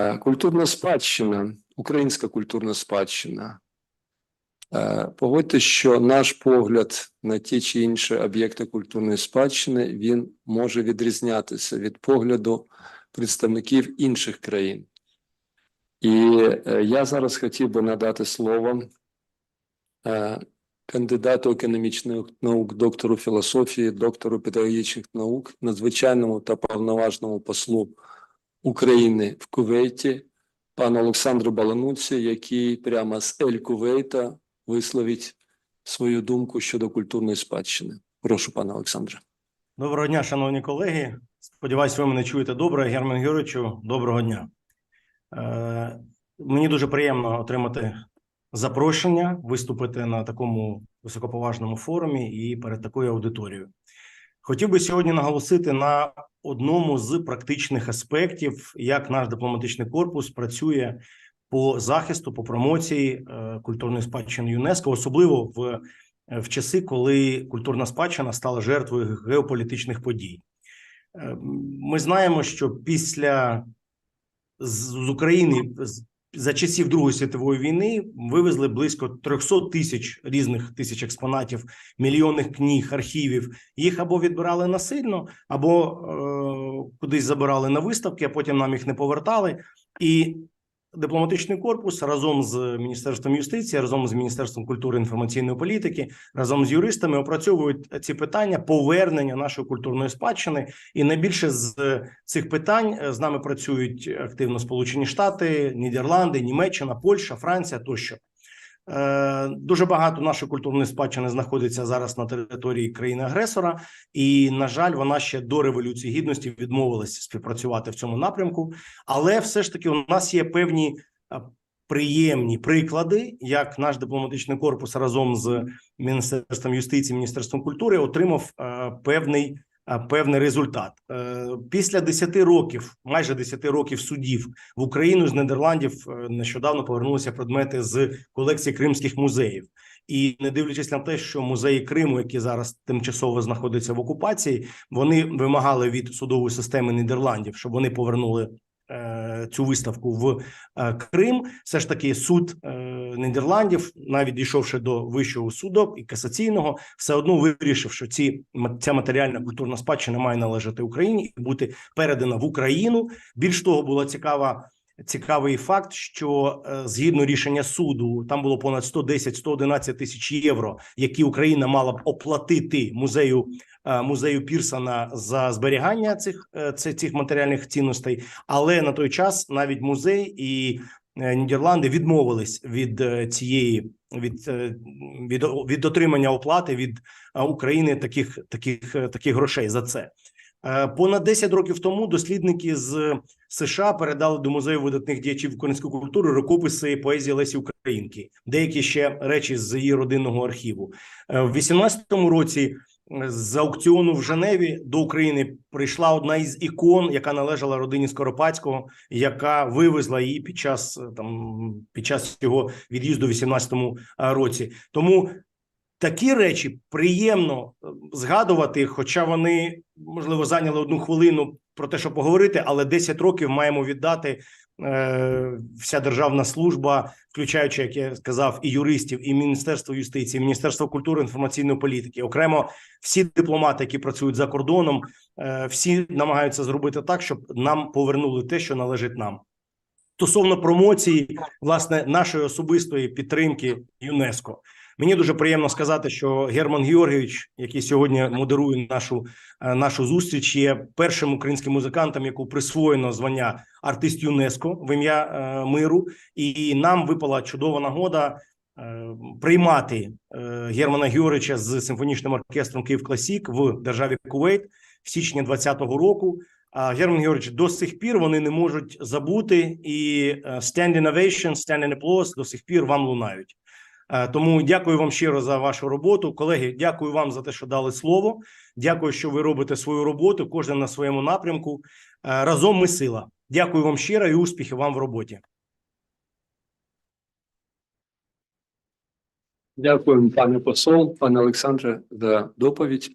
Е, Культурна спадщина, українська культурна спадщина. Е, Погодьте, що наш погляд на ті чи інші об'єкти культурної спадщини він може відрізнятися від погляду представників інших країн. І е, я зараз хотів би надати слово кандидату економічних наук, доктору філософії, доктору педагогічних наук, надзвичайному та повноважному послу України в Кувейті, пану Олександру Балануці, який прямо з Ель Кувейта висловить свою думку щодо культурної спадщини. Прошу, пане Олександре. Доброго дня, шановні колеги. Сподіваюсь, ви мене чуєте добре. Герман Георгійовичу, доброго дня. Е, мені дуже приємно отримати запрошення виступити на такому високоповажному форумі і перед такою аудиторією. Хотів би сьогодні наголосити на одному з практичних аспектів, як наш дипломатичний корпус працює по захисту, по промоції е, культурної спадщини ЮНЕСКО, особливо в, в часи, коли культурна спадщина стала жертвою геополітичних подій. Е, Ми знаємо, що після з України за часів Другої світової війни вивезли близько 300 тисяч різних тисяч експонатів, мільйонних книг, архівів. Їх або відбирали насильно, або е, кудись забирали на виставки, а потім нам їх не повертали. І дипломатичний корпус разом з міністерством юстиції, разом з міністерством культури і інформаційної політики, разом з юристами опрацьовують ці питання повернення нашої культурної спадщини. І найбільше з цих питань е, з нами працюють активно Сполучені Штати, Нідерланди, Німеччина, Польща, Франція тощо. Е, Дуже багато нашої культурної спадщини знаходиться зараз на території країни-агресора, і на жаль, вона ще до революції гідності відмовилася співпрацювати в цьому напрямку. Але все ж таки, у нас є певні е, приємні приклади, як наш дипломатичний корпус разом з міністерством юстиції, міністерством культури отримав е, певний певний результат Е, після 10 років, майже 10 років судів в Україну з Нідерландів е, нещодавно повернулися предмети з колекції кримських музеїв. І не дивлячись на те, що музеї Криму, які зараз тимчасово знаходяться в окупації, вони вимагали від судової системи Нідерландів, щоб вони повернули е, цю виставку в е, Крим. Все ж таки, суд е, Нідерландів, навіть дійшовши до вищого суду і касаційного, все одно вирішив, що ці ця матеріальна культурна спадщина має належати Україні і бути передана в Україну. Більш того, була цікава. Цікавий факт, що е, згідно рішення суду, там було понад 110-111 тисяч євро, які Україна мала б оплатити музею е, музею Пірсона за зберігання цих е, цих матеріальних цінностей. Але на той час навіть музей і Нідерланди відмовились від е, цієї від, е, від, від отримання оплати від е, України таких таких е, таких грошей за це. Е, Понад 10 років тому дослідники з США передали до музею видатних діячів української культури рукописи поезії Лесі Українки, деякі ще речі з її родинного архіву. Е, В 18-му році е, з аукціону в Женеві до України прийшла одна із ікон, яка належала родині Скоропадського, яка вивезла її під час там під час його від'їзду в 18-му е, році. Тому такі речі приємно е, згадувати, хоча вони можливо зайняли одну хвилину про те, щоб поговорити, але 10 років маємо віддати. е, Вся державна служба, включаючи, як я сказав, і юристів, і Міністерство юстиції, і Міністерство культури інформаційної політики, окремо всі дипломати, які працюють за кордоном, е, всі намагаються зробити так, щоб нам повернули те, що належить нам. Стосовно промоції, власне, нашої особистої підтримки ЮНЕСКО. Мені дуже приємно сказати, що Герман Георгійович, який сьогодні модерує нашу е, нашу зустріч, є першим українським музикантом, яку присвоєно звання артист ЮНЕСКО в ім'я е, миру, і нам випала чудова нагода е, приймати Германа Георгійовича з симфонічним оркестром Київ Класік в державі Кувейт в січні 2020 року. А Герман Георгійович, до сих пір вони не можуть забути, і е, standing ovation, standing applause до сих пір вам лунають. Е, Тому дякую вам щиро за вашу роботу. Колеги, дякую вам за те, що дали слово. Дякую, що ви робите свою роботу, кожен на своєму напрямку. Е, Разом ми сила. Дякую вам щиро і успіхів вам в роботі. Дякую, пане посол, пане Олександре, за доповідь.